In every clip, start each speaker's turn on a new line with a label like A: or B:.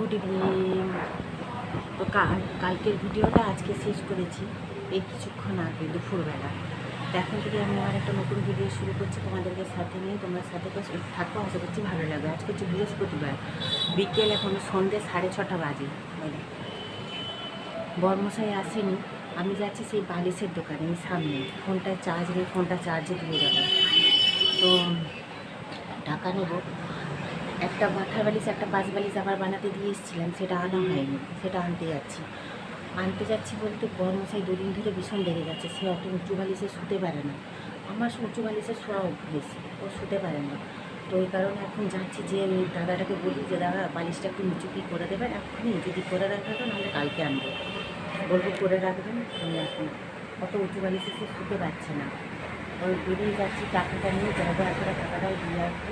A: Good evening. তো কাল কালকের ভিডিওটা আজকে শেষ করেছি, এই কিছুক্ষণ আগে, দুপুরবেলা। এখন থেকে আমি আবার একটা নতুন ভিডিও শুরু করছি তোমাদেরকে সাথে নিয়ে। তোমরা সাথে করে থাকো, আশা করছি ভালো লাগবে। আজকে হচ্ছে বৃহস্পতিবার। বিকেল এখন সন্ধ্যে সাড়ে ছটা বাজে। মানে বর্মশাই আসেনি। আমি যাচ্ছি সেই বালিশের দোকানে সামনে। ফোনটা চার্জ নেই, ফোনটা চার্জে দিয়ে যাব। তো টাকা নেব। একটা মাথার বালিশ, একটা পাঁচ বালিশ আবার বানাতে দিয়ে এসেছিলাম, সেটা আনা হয়নি, সেটা আনতে যাচ্ছি। আনতে যাচ্ছি বলতে বর্মশাই দুদিন ধরে ভীষণ বেড়ে যাচ্ছে সে অত উঁচু বালিশে শুতে পারে না। আমার উঁচু বালিশে শোয়া অভ্যেস, ও শুতে পারে না। তো ওই কারণে এখন যাচ্ছি যে দাদাটাকে বলি যে, দাদা, বালিশটা একটু নিচু কি করে দেবেন? এখনই যদি করে রাখবে তো নাহলে কালকে আনব। বলব, করে রাখবেন, আমি এখন অত উঁচু বালিশে সে শুতে পারছে না। ওই বেরিয়ে যাচ্ছি টাকাটা নিয়ে, যাব একটা টাকাটাও দিয়ে আসব।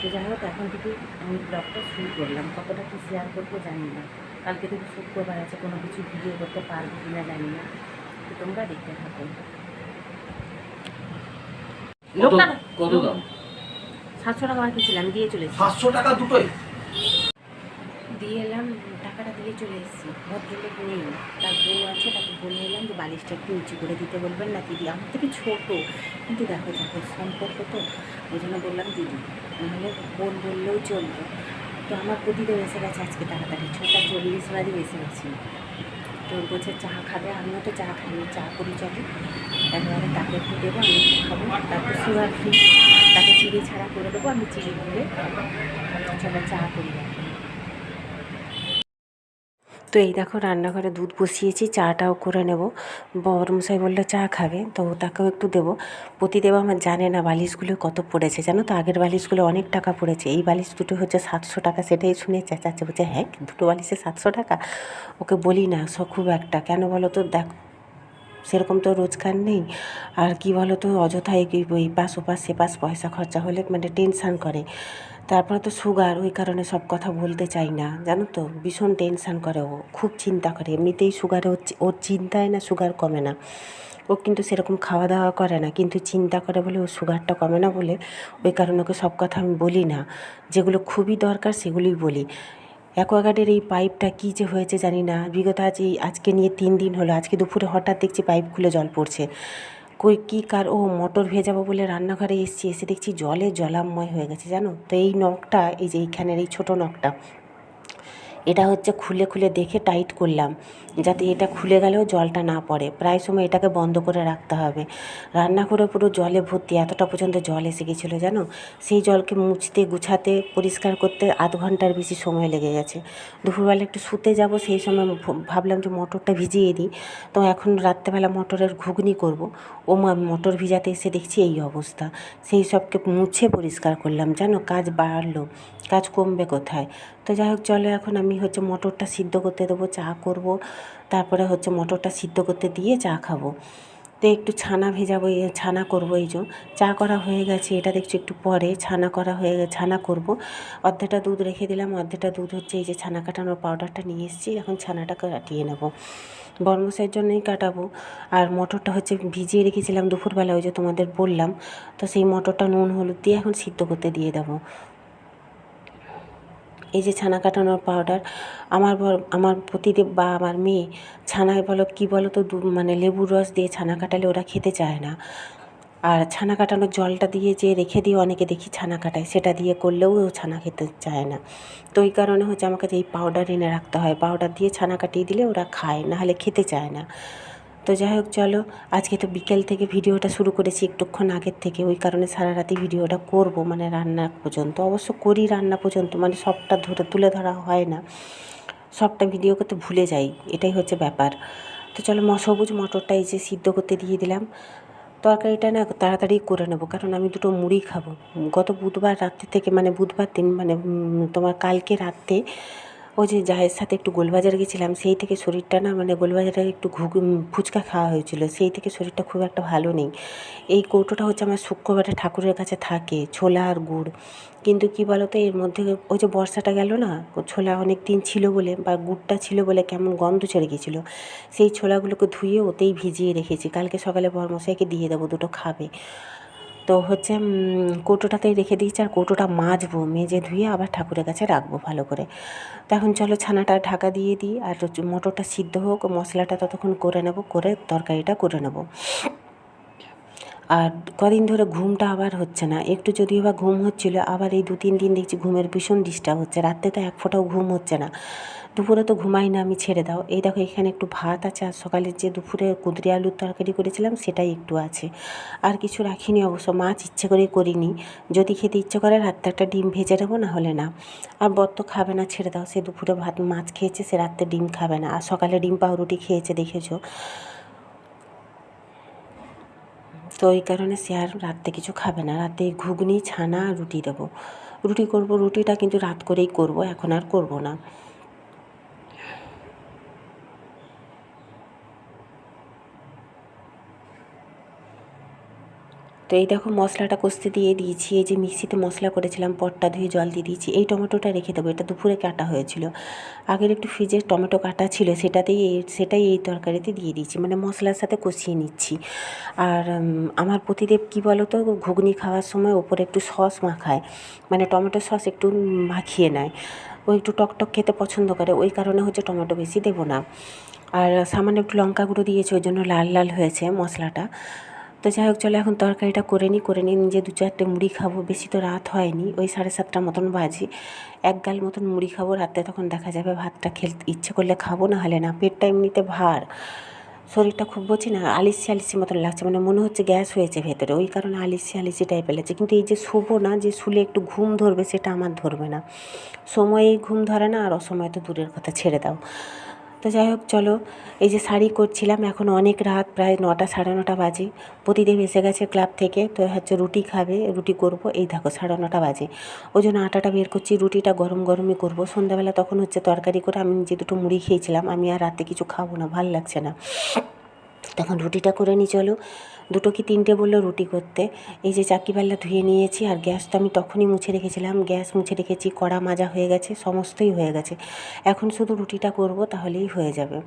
A: তো যাই হোক এখন থেকে আমি ব্লগটা শুরু করলাম। কতটা কি শেয়ার করব জানি না। কালকে থেকে শুক্রবার আছে কোনো কিছু ভিডিও করতে পারব কি না জানি না। তো তোমরা দেখতে থাকো।
B: কত দাম?
A: সাতশো টাকা বাকি ছিল আমি দিয়ে চলেছি
B: সাতশো টাকা দুটোই?
A: দিয়ে এলাম। টাকাটা দিয়ে চলে এসেছি। ভদ্রলোক নেই তার বউ আছে, তাকে বলে এলাম যে বালিশটা একটু উঁচু করে দিতে বলবেন না, দিদি আমার থেকে ছোটো। কিন্তু দেখো দেখো, সম্পর্ক তো, ওই জন্য বললাম, দিদি, নাহলে বোন বললেও চলবে। তো আমার প্রতিদেব এসে গেছে আজকে তাড়াতাড়ি। ছটা চল্লিশ বাজে এসে গেছি তো বলছে, চা খাবে? আমিও তো চা খাইনি চা করি, চলো। একবারে তাকে একটু দেবো, আমি খাব। তারপর সুগার ফ্রি, তাকে চিড়ি ছাড়া করে দেবো, আমি চিড়ি গুলে চলো চা করি। এখন তো এই দেখো রান্নাঘরে দুধ বসিয়েছি, চাটাও করে নেব। বড়মশাই বলল, চা খাবে। তো তাকেও একটু দেবো। প্রতিদেব আমার জানে না বালিশগুলো কত পড়েছে। জানো তো, আগের বালিশগুলো অনেক টাকা পড়েছে। এই বালিশ দুটো হচ্ছে সাতশো টাকা, সেটাই শুনে চেঁচাচ্ছে। বলছে হ্যাঁ দুটো বালিশে সাতশো টাকা? ওকে বলি, না, স, খুব একটা। কেন বলো তো, দেখ, সেরকম তো রোজগার নেই। আর কি বলো তো অযথা এই পাশ ওপাশ সে পাশ পয়সা খরচা হলে মানে টেনশান করে। তারপরে তো সুগার, ওই কারণে সব কথা বলতে চাই না। জানো তো, ভীষণ টেনশান করে ও, খুব চিন্তা করে। এমনিতেই সুগারে ওর চিন্তায় না সুগার কমে না। ও কিন্তু সেরকম খাওয়া দাওয়া করে না, কিন্তু চিন্তা করে বলে ও সুগারটা কমে না বলে, ওই কারণে ওকে সব কথা আমি বলি না। যেগুলো খুবই দরকার সেগুলোই বলি। অ্যাকোয়াগার্ডের এই পাইপটা কী যে হয়েছে জানি না। বিগত আজ এই, আজকে নিয়ে তিন দিন হলো। আজকে দুপুরে হঠাৎ দেখছি পাইপ খুলে জল পড়ছে। কই কী কার, ও মটর ভেজাবো বলে রান্নাঘরে এসছি, এসে দেখছি জলে জলাময় হয়ে গেছে জানো? তো এই নখটা, এই যে এইখানের এই ছোট নখটা এটা হচ্ছে খুলে খুলে দেখে টাইট করলাম, যাতে এটা খুলে গেলেও জলটা না পড়ে। প্রায় সময় এটাকে বন্ধ করে রাখতে হবে। রান্নাঘরে পুরো জলে ভর্তি, এতটা পর্যন্ত জল এসে গেছিল জানো? সেই জলকে মুছতে, গুছাতে, পরিষ্কার করতে আধ ঘণ্টার বেশি সময় লেগে গেছে। দুপুরবেলা একটু শুতে যাব, সেই সময় ভাবলাম যে মটরটা ভিজিয়ে দিই। তো এখন রাত্রেবেলা মটরের ঘুগনি করব। ও মা, মটর ভিজাতে এসে দেখছি এই অবস্থা। সেই সবকে মুছে পরিষ্কার করলাম। জানো, কাজ বাড়লো, কাজ কমবে কোথায়? তো যাই হোক, চলো এখন আমি হচ্ছে মটরটা সিদ্ধ করতে দেবো, চা করব। তারপরে হচ্ছে মটরটা সিদ্ধ করতে দিয়ে চা খাব। তো একটু ছানা ভেজাবো ছানা করব এই জন্য চা করা হয়ে গেছে, এটা দেখছি একটু পরে ছানা করা হয়ে গেছে, ছানা করব। অর্ধেকটা দুধ রেখে দিলাম, অর্ধেকটা দুধ হচ্ছে এই যে ছানা কাটানোর পাউডারটা নিয়ে এসেছি, এখন ছানাটা কাটিয়ে নেব। বর্মসের জন্যই কাটাবো। আর মটরটা হচ্ছে ভিজিয়ে রেখেছিলাম দুপুরবেলা, ওই যে তোমাদের বললাম। তো সেই মটরটা নুন, হলুদ দিয়ে এখন সিদ্ধ করতে দিয়ে দেবো। এই যে ছানা কাটানোর পাউডার আমার আমার পতিদেব বা আমার মেয়ে ছানায় বলো, কী বলো তো মানে লেবুর রস দিয়ে ছানা কাটালে ওরা খেতে চায় না। আর ছানা কাটানোর জলটা দিয়ে যে রেখে দিয়ে অনেকে দেখি ছানা কাটায়, সেটা দিয়ে করলেও ছানা খেতে চায় না। তো ওই কারণে হচ্ছে আমাকে যে এই পাউডার এনে রাখতে হয় পাউডার দিয়ে ছানা কাটিয়ে দিলে ওরা খায় না হলে খেতে চায় না। তো যাই হোক, চলো। আজকে তো বিকেল থেকে ভিডিওটা শুরু করেছি একটুক্ষণ আগের থেকে। ওই কারণে সারা রাতে ভিডিওটা করব মানে রান্না পর্যন্ত। অবশ্য করি রান্না পর্যন্ত মানে সবটা ধরে তুলে ধরা হয় না। সবটা ভিডিও করতে ভুলে যাই, এটাই হচ্ছে ব্যাপার। তো চলো সবুজ মটরটা এই যে সিদ্ধ করতে দিয়ে দিলাম। তরকারিটা না তাড়াতাড়ি করে নেব, কারণ আমি দুটো মুড়ি খাব। গত বুধবার রাত্রে থেকে মানে বুধবার দিন মানে তোমার কালকে রাত্রে ওই যে জায়ের সাথে একটু গোলবাজার গেছিলাম, সেই থেকে শরীরটা না মানে গোলবাজারে একটু ঘুগ ফুচকা খাওয়া হয়েছিল, সেই থেকে শরীরটা খুব একটা ভালো নেই। এই কৌটোটা হচ্ছে আমার শুক্রবারে ঠাকুরের কাছে থাকে, ছোলা আর গুড়। কিন্তু কি বলো তো এর মধ্যে ওই যে বর্ষাটা গেল না, ছোলা অনেক দিন ছিল বলে বা গুড়টা ছিল বলে কেমন গন্ধ ছেড়ে গেছিল, সেই ছোলাগুলোকে ধুয়ে ওতেই ভিজিয়ে রেখেছি। কালকে সকালে বরমশাইকে দিয়ে দেবো, দুটো খাবে। তো হচ্ছে কৌটোটাতেই রেখে দিয়েছি আর কৌটোটা মাজবো, মেজে ধুয়ে আবার ঠাকুরের কাছে রাখব ভালো করে। তো এখন চলো ছানাটা ঢাকা দিয়ে দিই আর মটরটা সিদ্ধ হোক, মশলাটা ততক্ষণ করে নেব, করে তরকারিটা করে নেব। আর কদিন ধরে ঘুমটা আবার হচ্ছে না, একটু যদিও বা ঘুম হচ্ছিল, আবার এই দু তিন দিন দেখছি ঘুমের ভীষণ ডিস্টার্ব হচ্ছে, রাত্রে তো এক ফোঁটাও ঘুম হচ্ছে না। দুপুরে তো ঘুমাই না, আমি ছেড়ে দাও। এই দেখো, এখানে একটু ভাত আছে, আর সকালের যে দুপুরে কুদরি আলুর তরকারি করেছিলাম, সেটাই একটু আছে। আর কিছু রাখিনি অবশ্য, মাছ ইচ্ছে করে করিনি। যদি খেতে ইচ্ছে করে রাত্রে একটা ডিম ভেজে দেবো না হলে না। আর বর তো খাবে না, ছেড়ে দাও। সে দুপুরে ভাত, মাছ খেয়েছে, সে রাত্রে ডিম খাবে না। আর সকালে ডিম পাউরুটি খেয়েছে, দেখেছ? তো ওই কারণে সে আর রাত্রে কিছু খাবে না। রাতে ঘুগনি, ছানা রুটি দেবো। রুটি করব, রুটিটা কিন্তু রাত করেই করব, এখন আর করব না। তো এই দেখো মশলাটা কষতে দিয়ে দিয়েছি। এই যে মিক্সিতে মশলা করেছিলাম, পটটা ধুয়ে জল দিয়ে দিয়েছি। এই টমেটোটা রেখে দেবো, এটা দুপুরে কাটা হয়েছিল। আগের একটু ফ্রিজে টমেটো কাটা ছিল, সেটাতেই সেটাই এই তরকারিতে দিয়ে দিয়েছি। মানে মশলার সাথে কষিয়ে নিচ্ছি। আর আমার প্রতিদেব কী বলো তো ঘুগনি খাওয়ার সময় ওপরে একটু সস মাখায়। মানে টমেটো সস একটু মাখিয়ে নেয়। ও একটু টকটক খেতে পছন্দ করে, ওই কারণে হচ্ছে টমেটো বেশি দেবো না। আর সামান্য একটু লঙ্কা গুঁড়ো দিয়েছি, ওই জন্য লাল লাল হয়েছে মশলাটা। তো যাই হোক, চলো এখন তরকারিটা করে নিই, করে নিয়ে নিজে দু চারটে মুড়ি খাব। বেশি তো রাত হয়নি, ওই সাড়ে সাতটা মতন বাজি। এক গাল মতন মুড়ি খাব, রাতে তখন দেখা যাবে ভাতটা খেলতে ইচ্ছে করলে খাব না। হলে না পেটটা এমনিতে ভার। শরীরটা খুব বলছি না, আলিসি আলিসি মতন লাগছে মানে মনে হচ্ছে গ্যাস হয়েছে ভেতরে। ওই কারণে আলিসি আলিসি টাইপের লাগছে। কিন্তু এই যে শোবো না, যে শুলে একটু ঘুম ধরবে, সেটা আমার ধরবে না। সময়েই ঘুম ধরে না, আর অসময় তো দূরের কথা, ছেড়ে দাও। তো যাই হোক, চলো। এই যে শাড়ি করছিলাম, এখন অনেক রাত, প্রায় নটা, সাড়ে নটা বাজে। প্রতিদিন এসে গেছে ক্লাব থেকে, তো হচ্ছে রুটি খাবে, রুটি করব। এই দেখো, সাড়ে নটা বাজে। ওই জন্য আটাটা বের করছি, রুটিটা গরম গরমই করব। সন্ধ্যাবেলা তখন হচ্ছে তরকারি করে আমি যে দুটো মুড়ি খেয়েছিলাম। আমি আর রাতে কিছু খাব না, ভালো লাগছে না। তখন রুটিটা করে নিই, চলো। দুটো কি তিনটে বলল রুটি করতে। এই যে চাকি পাল্লা ধুয়ে নিয়েছি আর গ্যাস তো আমি তখনই মুছে রেখেছিলাম। গ্যাস মুছে রেখেছি, কড়া মাজা হয়ে গেছে, সমস্তই হয়ে গেছে। এখন শুধু রুটিটা করব, তাহলেই হয়ে যাবে।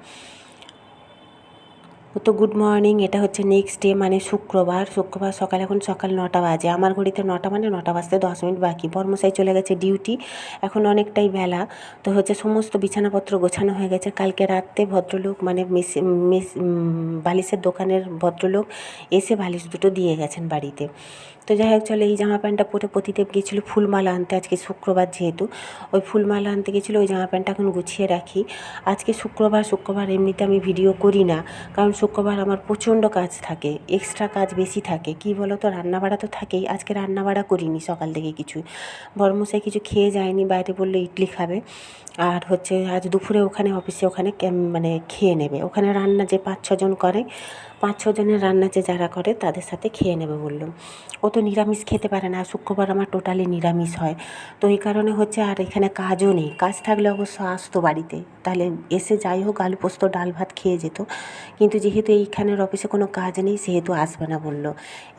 A: তো গুড মর্নিং এটা হচ্ছে নেক্সট ডে মানে শুক্রবার। শুক্রবার সকাল এখন সকাল নটা বাজে। আমার ঘড়িতে নটা মানে নটা বাজতে দশ মিনিট বাকি। বর্মশাই চলে গেছে ডিউটি এখন অনেকটাই বেলা। তো হচ্ছে সমস্ত বিছানাপত্র গোছানো হয়ে গেছে। কালকে রাত্রে ভদ্রলোক মানে মেস বালিশের দোকানের ভদ্রলোক এসে বালিশ দুটো দিয়ে গেছেন বাড়িতে। তো যাই হোক, চলে এই জামা প্যান্টটা পরে প্রতিদেব গেছিল ফুলমালা আনতে আজকে শুক্রবার যেহেতু। ওই ফুলমালা আনতে গেছিল ওই জামা প্যান্টটা এখন গুছিয়ে রাখি। আজকে শুক্রবার শুক্রবার এমনিতে আমি ভিডিও করি না। কারণ শুক্রবার আমার প্রচণ্ড কাজ থাকে এক্সট্রা কাজ বেশি থাকে। কি বলো তো রান্নাবাড়া তো থাকেই, আজকে রান্নাবাড়া করিনি সকাল থেকে কিছু বর্মশাই কিছু খেয়ে যায়নি, বাইরে বলল ইডলি খাবে। আর হচ্ছে আজ দুপুরে ওখানে অফিসে ওখানে মানে খেয়ে নেবে। ওখানে রান্না যে পাঁচ ছজন করে, পাঁচ ছজনের রান্না যে যারা করে, তাদের সাথে খেয়ে নেবে বলল। ও তো নিরামিষ খেতে পারে না, শুক্রবার আমার টোটালি নিরামিষ হয়। তো এই কারণে হচ্ছে আর এখানে কাজও নেই। কাজ থাকলে অবশ্য আসতো বাড়িতে। তাহলে এসে যাই হোক, আলু পোস্ত, ডাল ভাত খেয়ে যেত। কিন্তু যেহেতু এইখানের অফিসে কোনো কাজ নেই, সেহেতু আসবে না বলল।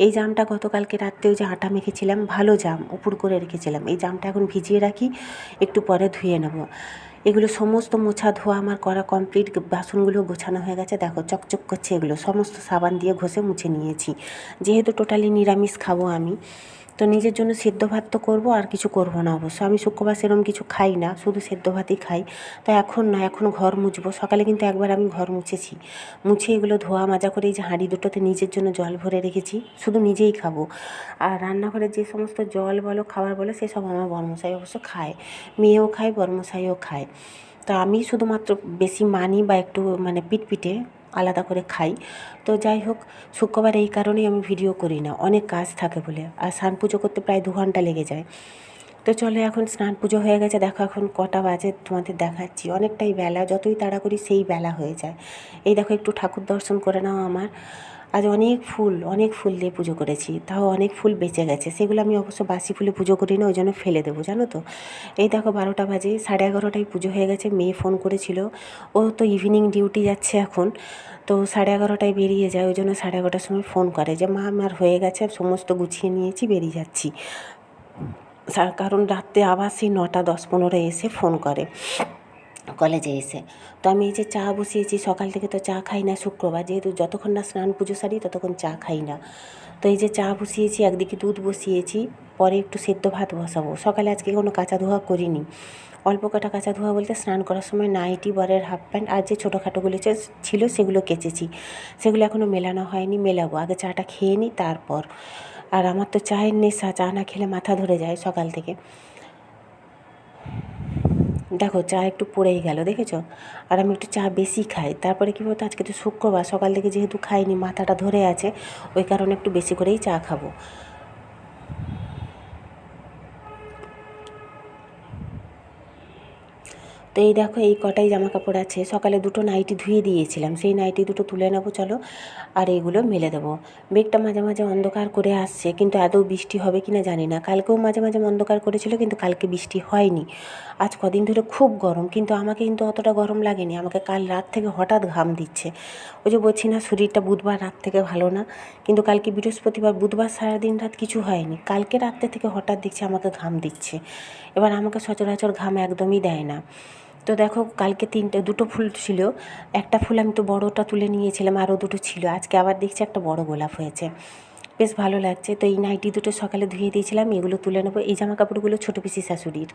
A: এই জামটা গতকালকে রাত্রেও যে আটা মেখেছিলাম, ভালো জাম, উপর করে রেখেছিলাম। এই জামটা এখন ভিজিয়ে রাখি, একটু পরে ধুয়ে নেব। এগুলো সমস্ত মোছা ধোয়া আমার করা কমপ্লিট বাসনগুলো গোছানো হয়ে গেছে। দেখো, চকচক করছে এগুলো। সমস্ত সাবান দিয়ে ঘষে মুছে নিয়েছি। যেহেতু টোটালি নিরামিষ খাব আমি তো নিজের জন্য সেদ্ধ ভাত তো করব, আর কিছু করব না অবশ্য। আমি শুক্রবার সেরকম কিছু খাই না, শুধু সেদ্ধ ভাতই খাই। তো এখন না, এখন ঘর মুছবো। সকালে কিন্তু একবার আমি ঘর মুছেছি। মুছে এগুলো ধোয়া মাজা করে এই যে হাঁড়ি দুটোতে নিজের জন্য জল ভরে রেখেছি, শুধু নিজেই খাব। আর রান্নাঘরে যে সমস্ত জল বলো, খাবার বলো সেসব আমার বর্মশাই অবশ্য খায়। মেয়েও খায়, বর্মশাইও খায়। তো আমি শুধুমাত্র বেশি মানি বা একটু মানে পিটপিটে আলাদা করে খাই। তো যাই হোক, শুক্রবার এই কারণেই আমি ভিডিও করি না। অনেক কাজ থাকে বলে। আর স্নান পুজো করতে প্রায় দু ঘণ্টা লেগে যায়। তো চলে এখন স্নান পুজো হয়ে গেছে। দেখো এখন কটা বাজে, তোমাদের দেখাচ্ছি। অনেকটাই বেলা, যতই তাড়া করি সেই বেলা হয়ে যায়। এই দেখো একটু ঠাকুর দর্শন করে নাও আমার। আজ অনেক ফুল অনেক ফুল দিয়ে পুজো করেছি। তাও অনেক ফুল বেঁচে গেছে। সেগুলো আমি অবশ্য বাসি ফুলে পুজো করি না ওই জন্য ফেলে দেবো, জানো তো? এই দেখো বারোটা বাজে, সাড়ে এগারোটায় পুজো হয়ে গেছে, মেয়ে ফোন করেছিল। ও তো ইভিনিং ডিউটি যাচ্ছে এখন, তো সাড়ে এগারোটায় বেরিয়ে যায়, ওই জন্য সাড়ে এগারোটার সময় ফোন করে যে, মা, আমার হয়ে গেছে, সমস্ত গুছিয়ে নিয়েছি, বেরিয়ে যাচ্ছি। কারণ রাত্রে আবার সেই নটা, দশ পনেরো এসে ফোন করে। কলেজে এসে। তো আমি এই যে চা বসিয়েছি, সকাল থেকে তো চা খাই না, শুক্রবার যেহেতু যতক্ষণ না স্নান পুজো সারি ততক্ষণ চা খাই না। তো এই যে চা বসিয়েছি, একদিকে দুধ বসিয়েছি, পরে একটু সেদ্ধ ভাত বসাবো। সকালে আজকে কোনো কাঁচা ধোয়া করিনি। অল্প কটা কাঁচা ধোয়া বলতে স্নান করার সময় নাইটি, বরের হাফ প্যান্ট আর যে ছোটোখাটোগুলো ছিল সেগুলো কেচেছি। সেগুলো এখনও মেলানো হয়নি, মেলাবো। আগে চাটা খেয়ে নিই তারপর। আর আমার তো চায়ের নেশা, চা না খেলে মাথা ধরে যায় সকাল থেকে। দেখো, চা একটু পড়েই গেল, দেখেছ? আর আমি একটু চা বেশি খাই। তারপরে কী বলতো, আজকে তো শুক্রবার, সকাল থেকে যেহেতু খাইনি, মাথাটা ধরে আছে, ওই কারণে একটু বেশি করেই চা খাব। তো এই দেখো, এই কটাই জামা কাপড় আছে। সকালে দুটো নাইটি ধুয়ে দিয়েছিলাম। সেই নাইটি দুটো তুলে নেব, চলো। আর এইগুলো মেলে দেবো। মেঘটা মাঝে মাঝে অন্ধকার করে আসছে, কিন্তু আদৌ বৃষ্টি হবে কি না জানি না। কালকেও মাঝে মাঝে অন্ধকার করেছিল, কিন্তু কালকে বৃষ্টি হয়নি। আজ কদিন ধরে খুব গরম, কিন্তু আমাকে কিন্তু অতটা গরম লাগেনি। আমাকে কাল রাত থেকে হঠাৎ ঘাম দিচ্ছে। ওই যে বলছি না, শরীরটা বুধবার রাত থেকে ভালো না, কিন্তু কালকে বৃহস্পতিবার, বুধবার সারাদিন রাত কিছু হয়নি। কালকে রাত্রে থেকে হঠাৎ দেখছি আমাকে ঘাম দিচ্ছে। এবার আমাকে সচরাচর ঘাম একদমই দেয় না। তো দেখো, কালকে তিনটে, দুটো ফুল ছিল। একটা ফুল আমি তো বড়টা তুলে নিয়েছিলাম, আরও দুটো ছিল। আজকে আবার দেখছি একটা বড় গোলাপ হয়েছে। বেশ ভালো লাগছে। তো এই নাইটি দুটো সকালে ধুয়ে দিয়েছিলাম, এগুলো তুলে নেব। এই জামা কাপড়গুলো ছোটো পিসি শাশুড়ির।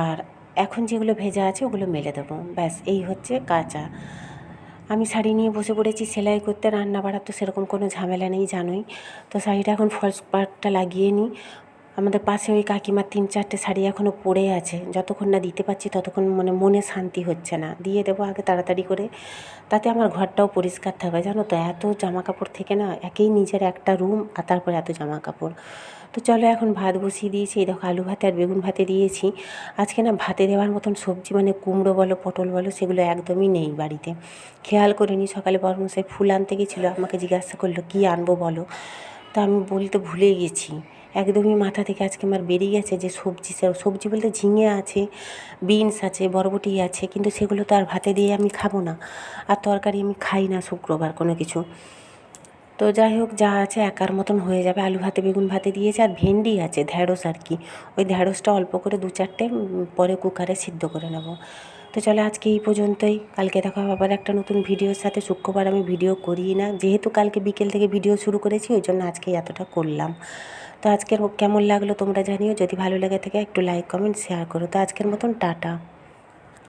A: আর এখন যেগুলো ভেজা আছে, ওগুলো মেলে দেবো। ব্যাস, এই হচ্ছে কাঁচা। আমি শাড়ি নিয়ে বসে পড়েছি, সেলাই করতে রান্না বাড়ার তো সেরকম কোনো ঝামেলা নেই, জানোই। তো শাড়িটা এখন ফলস পার্টটা লাগিয়ে নিই। আমাদের পাশে ওই কাকিমার তিন চারটে শাড়ি এখনও পড়ে আছে। যতক্ষণ না দিতে পারছি ততক্ষণ মানে মনে শান্তি হচ্ছে না। দিয়ে দেবো আগে তাড়াতাড়ি করে। তাতে আমার ঘরটাও পরিষ্কার থাকবে। জানো তো, এত জামা কাপড় থেকে না একেই নিজের একটা রুম আর তারপরে এত জামা কাপড় তো চলো এখন ভাত বসিয়ে দিয়েছি। এই দেখো আলু ভাতে আর বেগুন ভাতে দিয়েছি। আজকে না ভাতে দেওয়ার মতন সবজি মানে কুমড়ো বলো, পটল বলো, সেগুলো একদমই নেই বাড়িতে। খেয়াল করিনি সকালে বর্মশাই ফুল আনতে গেছিল। আমাকে জিজ্ঞাসা করল, কী আনব বলো? তা আমি বলতে ভুলে গেছি। একদমই মাথা থেকে আজকে আমার বেরিয়ে গেছে যে সবজি সবজি বলতে ঝিঙে আছে, বিনস আছে, বরবটি আছে, কিন্তু সেগুলো তো আর ভাতে দিয়ে আমি খাব না। আর তরকারি আমি খাই না শুক্রবার কোনো কিছু। তো যাই হোক, যা আছে একার মতন হয়ে যাবে। আলু ভাতে, বেগুন ভাতে দিয়েছে, আর ভেন্ডি আছে, ঢ্যাঁড়স আর কি। ওই ঢ্যাঁড়সটা অল্প করে দু চারটে পরে কুকারে সিদ্ধ করে নেব। তো চলো আজকে এই পর্যন্তই। কালকে দেখা আবার একটা নতুন ভিডিওর সাথে। শুক্রবার আমি ভিডিও করি না। যেহেতু কালকে বিকেল থেকে ভিডিও শুরু করেছি, ওই জন্য আজকে এতটা করলাম। তো আজকের কেমন লাগল তোমরা জানিও। যদি ভালো লেগে থাকে একটু লাইক কমেন্ট শেয়ার করো। তো আজকের মতন টাটা।